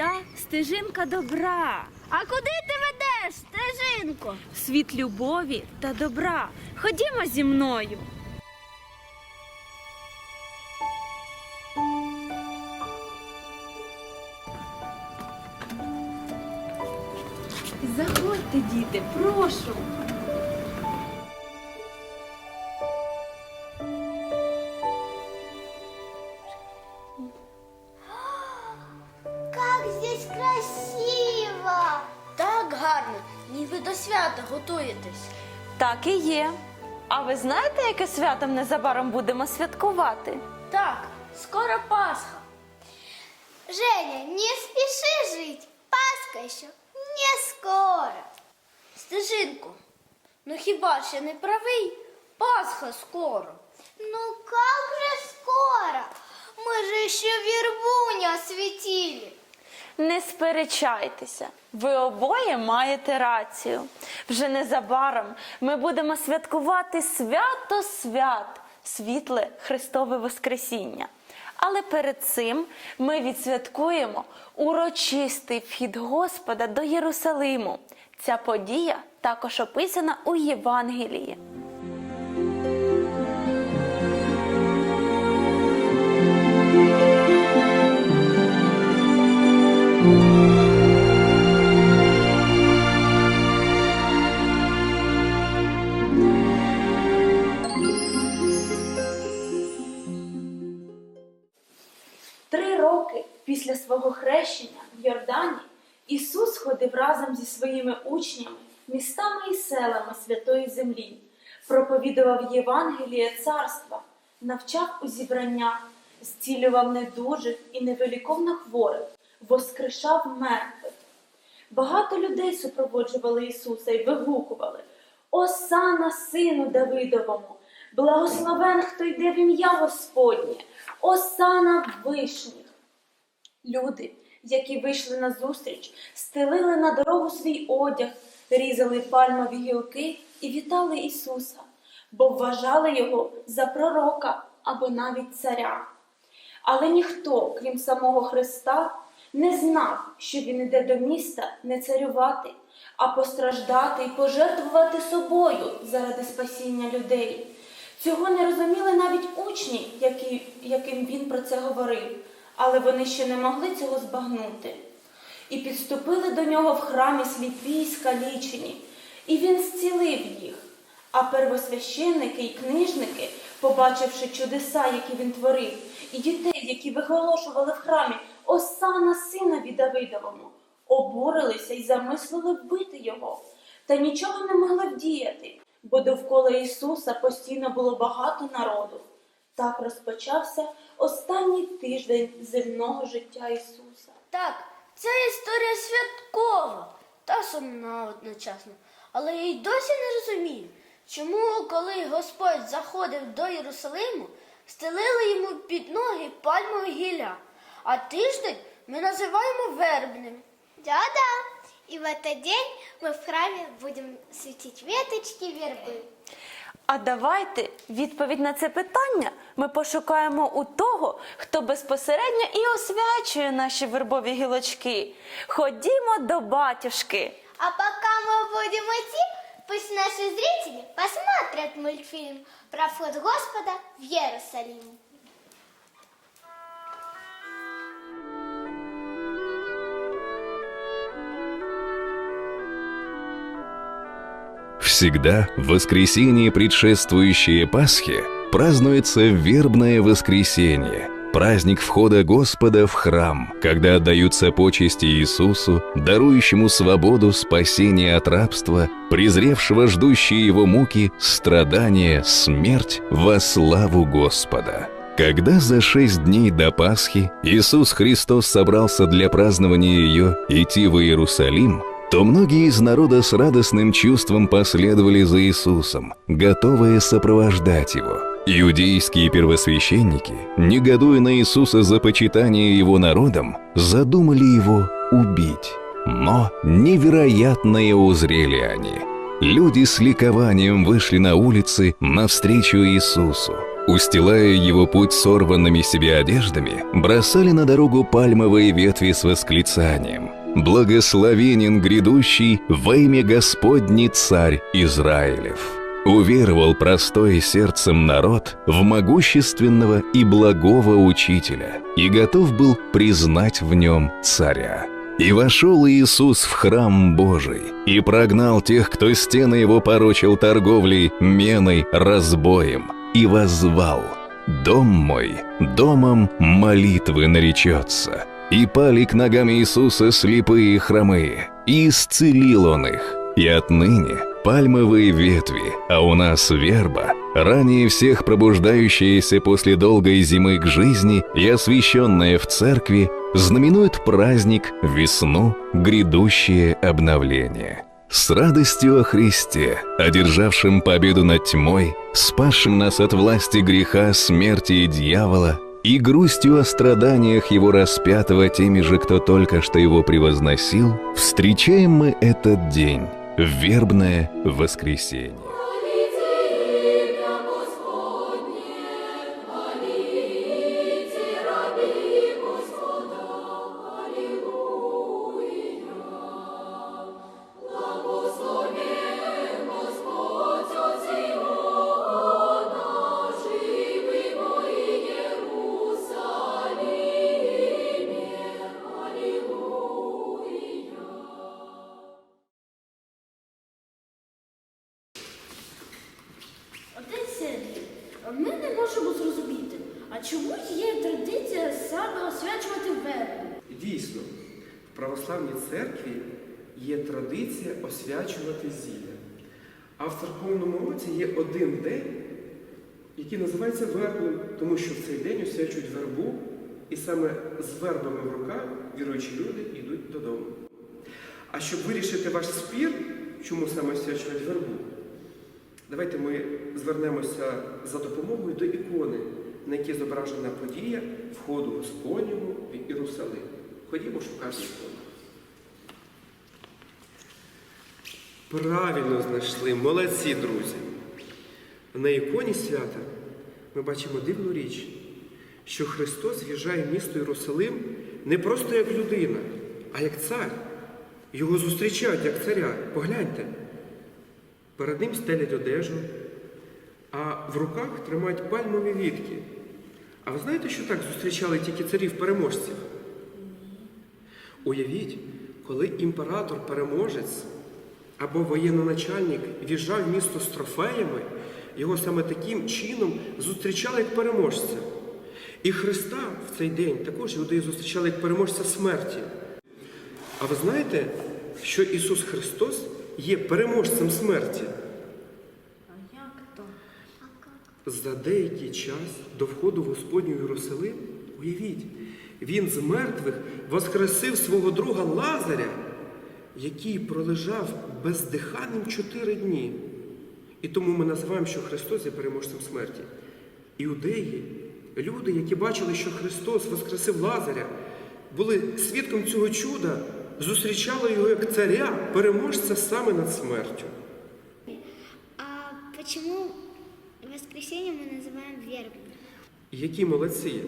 я стежинка добра, А куди ти ведеш, стежинко? світ любові та добра. Ходімо зі мною. Заходьте, діти, прошу. Є. А ви знаєте, яке свято ми незабаром будемо святкувати? Так, скоро Пасха. Женя, не спеши жить, Пасха еще не скоро. Стежинко, ну хіба я не правий? Пасха скоро. Ну как же скоро? Мы же еще вербу не осветили. Не сперечайтеся, ви обоє маєте рацію. Вже незабаром ми будемо святкувати свято свят, світле Христове Воскресіння. Але перед цим ми відсвяткуємо урочистий вхід Господа до Єрусалиму. Ця подія також описана у Євангелії. Роки після свого хрещення в Йордані Ісус ходив разом зі своїми учнями, містами і селами святої землі, проповідував Євангеліє царства, навчав у зібраннях, зцілював недужих і невиліковно хворих, воскрешав мертвих. Багато людей супроводжували Ісуса і вигукували Осана сину Давидовому, благословен, хто йде в ім'я Господнє, Осана в вишніх. Люди, які вийшли на зустріч, стелили на дорогу свій одяг, різали пальмові гілки і вітали Ісуса, бо вважали його за пророка або навіть царя. Але ніхто, крім самого Христа, не знав, що він іде до міста не царювати, а постраждати і пожертвувати собою заради спасіння людей. Цього не розуміли навіть учні, які, яким він про це говорив, але вони ще не могли цього збагнути. І підступили до нього в храмі сліпі й скалічені, і він зцілив їх. А первосвященники й книжники, побачивши чудеса, які він творив, і дітей, які виголошували в храмі Осана синові Давидовому, обурилися й замислили вбити його, та нічого не могли вдіяти, бо довкола Ісуса постійно було багато народу. Так розпочався останній тиждень земного життя Ісуса. Так, ця історія святкова та сумна одночасно. Але я й досі не розумію, чому, коли Господь заходив до Єрусалиму, стелили йому під ноги пальмові гілля, а тиждень ми називаємо вербним. Да-да. И в этот день мы в храме будем светить веточки вербы. А давайте відповідь на це питання ми пошукаємо у того, хто безпосередньо і освячує наші вербові гілочки. Ходімо до батюшки. А пока мы будем идти, пусть наши зрители посмотрят мультфильм про вход Господа в Иерусалим. Всегда в воскресенье, предшествующее Пасхе, празднуется вербное воскресенье, праздник входа Господа в храм, когда отдаются почести Иисусу, дарующему свободу спасения от рабства, презревшего ждущие его муки, страдания, смерть во славу Господа. Когда за шесть дней до Пасхи Иисус Христос собрался для празднования ее идти в Иерусалим, то многие из народа с радостным чувством последовали за Иисусом, готовые сопровождать его. Иудейские первосвященники, негодуя на Иисуса за почитание его народом, задумали его убить. Но невероятное узрели они. Люди с ликованием вышли на улицы навстречу Иисусу. Устилая его путь сорванными себе одеждами, бросали на дорогу пальмовые ветви с восклицанием «Благословенен грядущий во имя Господний царь Израилев». Уверовал простой сердцем народ в могущественного и благого учителя и готов был признать в нем царя. И вошел Иисус в храм Божий и прогнал тех, кто стены его порочил торговлей, меной, разбоем, и воззвал «Дом мой, домом молитвы наречется». И пали к ногам Иисуса слепые и хромые, и исцелил он их. И отныне пальмовые ветви, а у нас верба, ранее всех пробуждающаяся после долгой зимы к жизни и освященная в церкви, знаменует праздник, весну, грядущее обновление. С радостью о Христе, одержавшем победу над тьмой, спасшим нас от власти греха, смерти и дьявола, и грустью о страданиях его распятого теми же, кто только что его превозносил, встречаем мы этот день, вербное воскресенье. Православній церкві є традиція освячувати зілля. А в церковному році є один день, який називається вербним, тому що в цей день освячують вербу, і саме з вербами в руках віруючі люди йдуть додому. А щоб вирішити ваш спір, чому саме освячувати вербу, давайте ми звернемося за допомогою до ікони, на якій зображена подія входу Господнього в Єрусалим. Ходімо шукати ікону. Правильно знайшли, молодці, друзі. На іконі свята ми бачимо дивну річ, що Христос в'їжджає в місто Єрусалим не просто як людина, а як цар. Його зустрічають як царя. Погляньте. Перед ним стелять одежу, а в руках тримають пальмові вітки. А ви знаєте, що так зустрічали тільки царів-переможців? Уявіть, коли імператор-переможець або воєнноначальник в'їжджав в місто з трофеями, його саме таким чином зустрічали як переможця. І Христа в цей день також юдеї зустрічали як переможця смерті. А ви знаєте, що Ісус Христос є переможцем смерті? А як то? За деякий час до входу в Господню Єрусалим, уявіть, він з мертвих воскресив свого друга Лазаря, який пролежав бездиханним чотири дні. І тому ми називаємо, що Христос є переможцем смерті. Іудеї, люди, які бачили, що Христос воскресив Лазаря, були свідком цього чуда, зустрічали його як царя, переможця саме над смертю. А почему воскресенье мы называем вербным. Які молодці,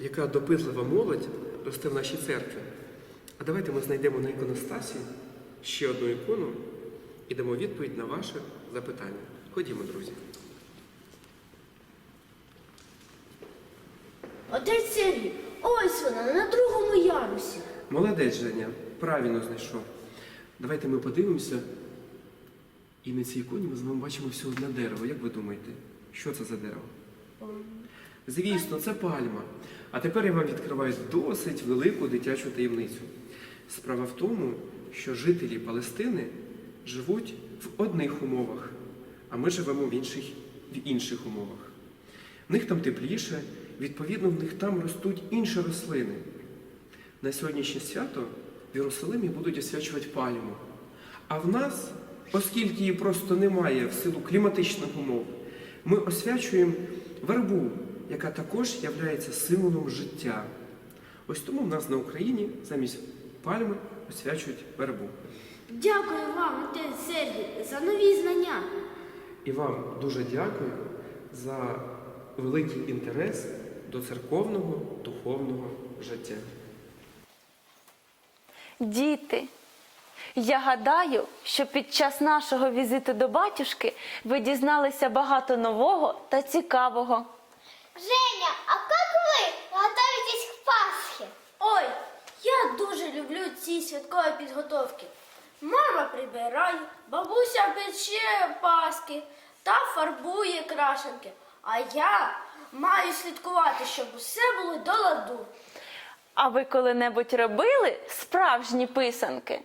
яка допитлива молодь росте в нашій церкві. А давайте ми знайдемо на іконостасі ще одну ікону і дамо відповідь на ваше запитання. Ходімо, друзі. Отець Сергій, ось вона на другому ярусі. Молодець, Женя, правильно знайшов. Давайте ми подивимося. І на цій іконі ми з вами бачимо всього одне дерево. Як ви думаєте, що це за дерево? Звісно, це пальма. А тепер я вам відкриваю досить велику дитячу таємницю. Справа в тому, що жителі Палестини живуть в одних умовах, а ми живемо в інших, в інших умовах. В них там тепліше, відповідно, в них там ростуть інші рослини. На сьогоднішнє свято в Єрусалимі будуть освячувати пальму. А в нас, оскільки її просто немає в силу кліматичних умов, ми освячуємо вербу, яка також є символом життя. Ось тому в нас на Україні замість пальми освячують вербу. Дякую вам, отець Сергій, за нові знання. І вам дуже дякую за великий інтерес до церковного духовного життя. Діти, я гадаю, що під час нашого візиту до батюшки ви дізналися багато нового та цікавого. Женя, а как вы готовитесь к Пасхе? Ой, я дуже люблю ці святкові підготовки. Мама прибирає, бабуся пече паски та фарбує крашенки. А я маю слідкувати, щоб усе було до ладу. А ви коли-небудь робили справжні писанки?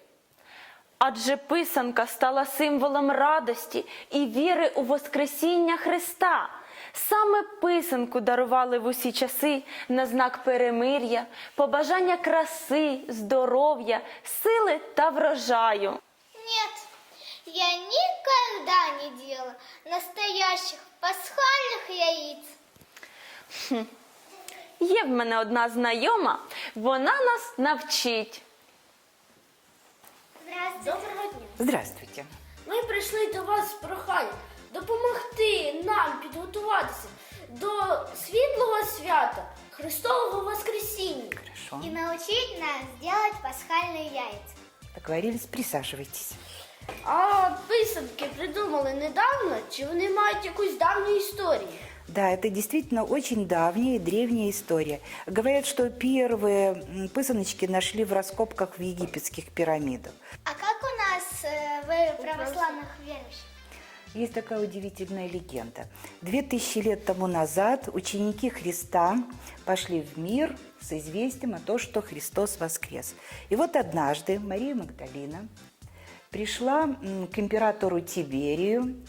Адже писанка стала символом радості і віри у Воскресіння Христа. Саме писанку дарували в усі часи на знак перемир'я, побажання краси, здоров'я, сили та врожаю. Нет, я никогда не делала настоящих пасхальных яиц. Є в мене одна знайома, вона нас навчить. Здравствуйте. Доброго дня. Здравствуйте. Ми прийшли до вас з проханням допомогти нам підготуватися до світлого свята Христового Воскресіння. Хорошо. И научить нас делать пасхальные яйца. Договорились, присаживайтесь. А писанки придумали недавно, чи вони мають якусь давню історію? Да, это действительно очень давняя и древняя история. Говорят, что первые м, пысаночки нашли в раскопках в египетских пирамидах. А как у нас э, вы православных верующих? Есть такая удивительная легенда. Две тысячи лет тому назад ученики Христа пошли в мир с известием о том, что Христос воскрес. И вот однажды Мария Магдалина пришла к императору Тиберию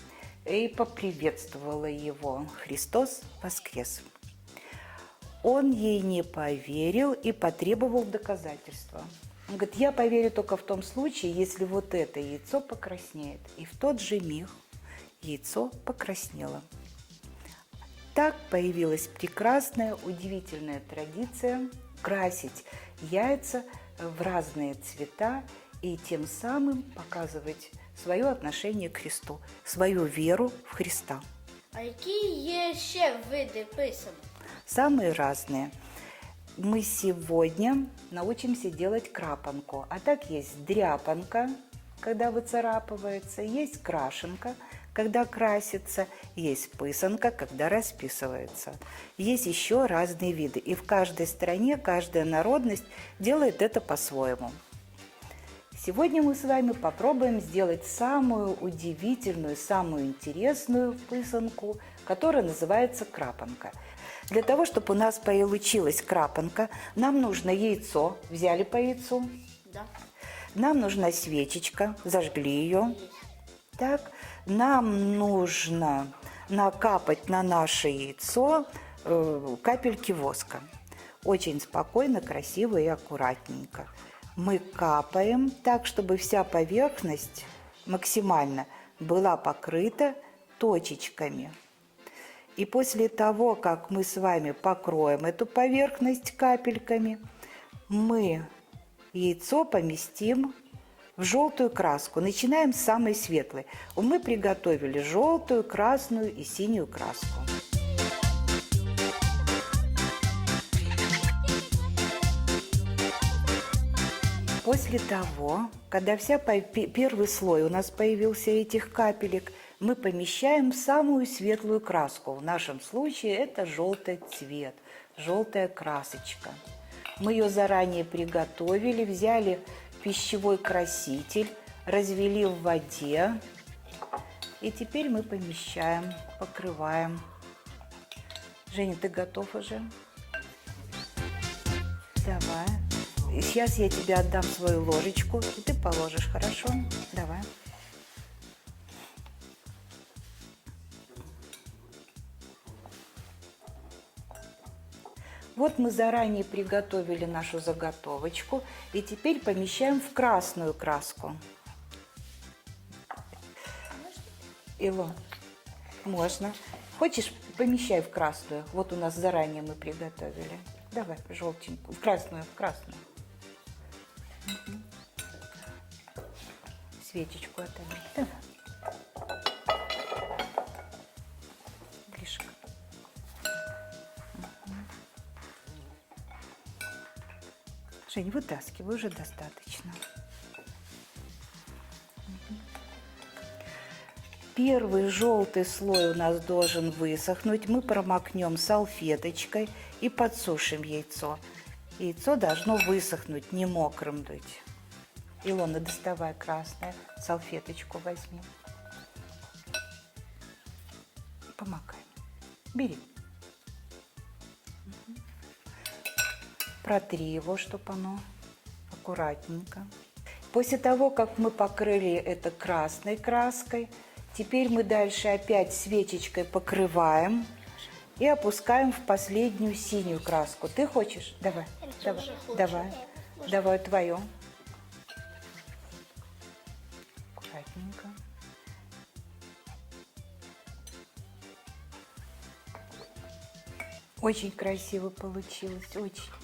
и поприветствовала его. Христос воскрес. Он ей не поверил и потребовал доказательства. Он говорит, я поверю только в том случае, если вот это яйцо покраснеет. И в тот же миг яйцо покраснело. Так появилась прекрасная, удивительная традиция красить яйца в разные цвета и тем самым показывать свое отношение к Христу, свою веру в Христа. А які є ще види писанок? Самые разные. Мы сегодня научимся делать крапанку. А так есть дряпанка, когда выцарапывается, есть крашенка, когда красится, есть пысанка, когда расписывается. Есть еще разные виды. И в каждой стране, каждая народность делает это по-своему. Сегодня мы с вами попробуем сделать самую удивительную, самую интересную пысанку, которая называется крапанка. Для того, чтобы у нас получилась крапанка, нам нужно яйцо, взяли по яйцу, Да. нам нужна свечечка, зажгли ее. Так, нам нужно накапать на наше яйцо э, капельки воска. Очень спокойно, красиво и аккуратненько. Мы капаем так, чтобы вся поверхность максимально была покрыта точечками. И после того, как мы с вами покроем эту поверхность капельками, мы яйцо поместим в желтую краску. Начинаем с самой светлой. Мы приготовили желтую, красную и синюю краску. После того, когда вся первый слой у нас появился этих капелек, мы помещаем самую светлую краску. В нашем случае это желтый цвет, желтая красочка. Мы ее заранее приготовили, взяли пищевой краситель, развели в воде. И теперь мы помещаем, покрываем. Женя, ты готов уже? Давай. Сейчас я тебе отдам свою ложечку, и ты положишь, хорошо? Давай. Вот мы заранее приготовили нашу заготовочку, и теперь помещаем в красную краску. Илон, можно. Хочешь, помещай в красную. Вот у нас заранее мы приготовили. Давай, желтенькую. В красную, в красную. Мгм. Свечечку отдай. Жень, вытаскивай, уже достаточно. Первый желтый слой у нас должен высохнуть. Мы промокнем салфеточкой и подсушим яйцо. Яйцо должно высохнуть, не мокрым быть. Илона, доставай красное, салфеточку возьми. Помогай. Бери. Протри его, чтобы оно аккуратненько. После того, как мы покрыли это красной краской, теперь мы дальше опять свечечкой покрываем и опускаем в последнюю синюю краску. Ты хочешь? Давай, давай, давай, давай твою. Аккуратненько. Очень красиво получилось, очень.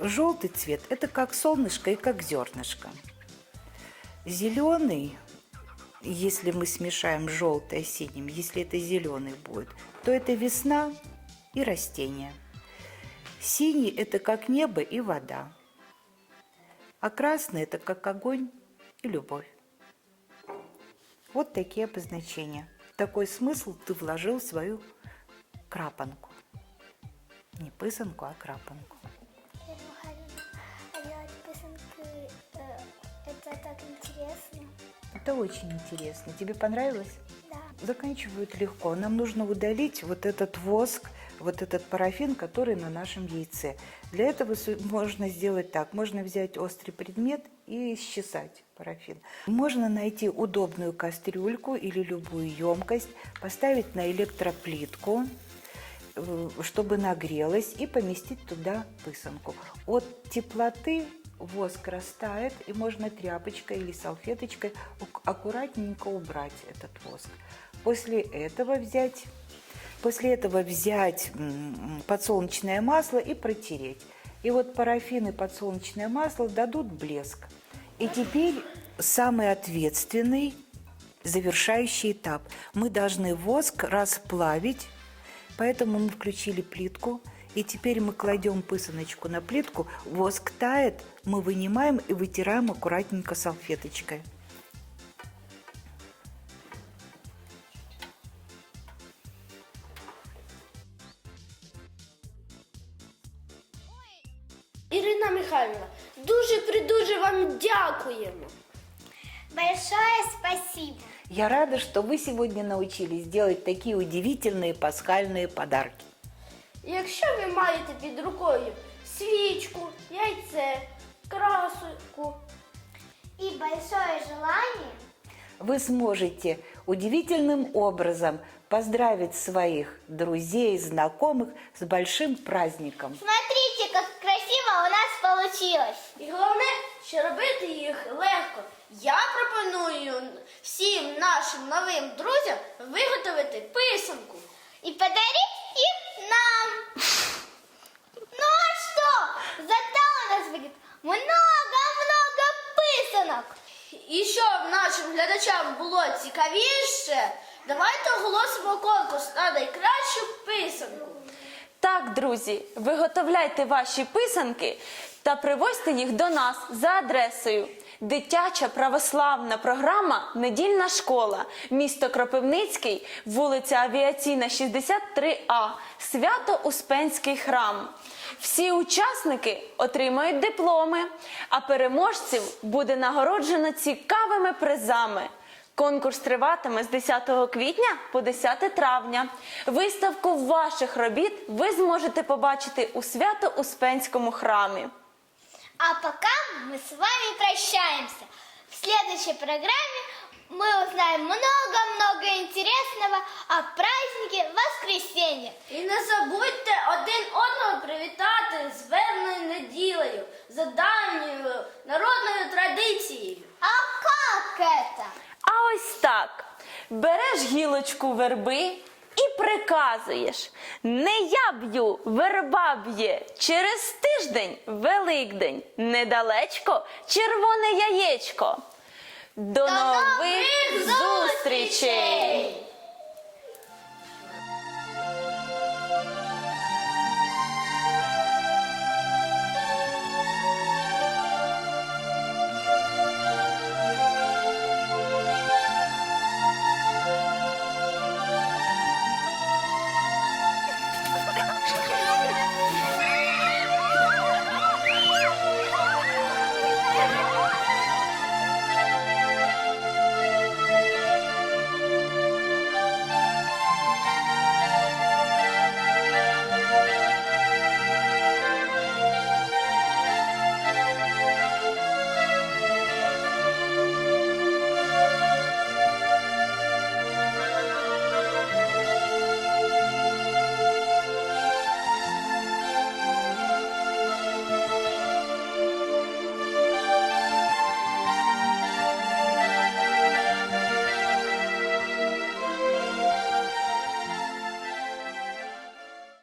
Желтый цвет – это как солнышко и как зернышко. Зеленый, если мы смешаем желтое с синим, если это зеленый будет, то это весна и растения. Синий – это как небо и вода. А красный – это как огонь и любовь. Вот такие обозначения. Такой смысл ты вложил в свою крапанку. Не писанку, а крапанку. А делать писанки, это так интересно. Это очень интересно. Тебе понравилось? Да. Заканчивают легко. Нам нужно удалить вот этот воск, вот этот парафин, который на нашем яйце. Для этого можно сделать так. Можно взять острый предмет и счесать парафин. Можно найти удобную кастрюльку или любую емкость, поставить на электроплитку, э, чтобы нагрелась, и поместить туда пысанку. От теплоты воск растает, и можно тряпочкой или салфеточкой аккуратненько убрать этот воск. После этого взять, после этого взять подсолнечное масло и протереть. И вот парафин и подсолнечное масло дадут блеск. И теперь самый ответственный завершающий этап. Мы должны воск расплавить, поэтому мы включили плитку. И теперь мы кладем пысаночку на плитку, воск тает, мы вынимаем и вытираем аккуратненько салфеточкой. вы сегодня научились делать такие удивительные пасхальные подарки. Якщо ви маєте під рукою свічку, яйце, краску, И большое желание Вы сможете удивительным образом поздравить своих друзей, знакомых с большим праздником. Смотрите, как красиво у нас получилось. І головне, що робити їх легко. Я пропоную всім нашим новим друзям виготовити писанку. И подарить их нам. Ну а что? Зато у нас будет много-много глядачам було цікавіше, давайте оголосимо конкурс на найкращу писанку. Так, друзі, виготовляйте ваші писанки та привозьте їх до нас за адресою. Дитяча православна програма Недільна школа, місто Кропивницький, вулиця Авіаційна, 63А, Свято Успенський храм. Всі учасники отримають дипломи, а переможців буде нагороджено цікавими призами. Конкурс триватиме з 10 квітня по 10 травня. Виставку ваших робіт ви зможете побачити у Свято-Успенському храмі. А пока мы с вами прощаемся. В следующей программе мы узнаем много-много интересного о празднике Воскресенья. І не забудьте один одного привітати з верною неділею, за давньою народною традицією. А как это? А ось так. Береш гілочку верби і приказуєш: не я б'ю, верба б'є. Через тиждень Великдень, недалечко червоне яєчко. До, нових нових зустрічей!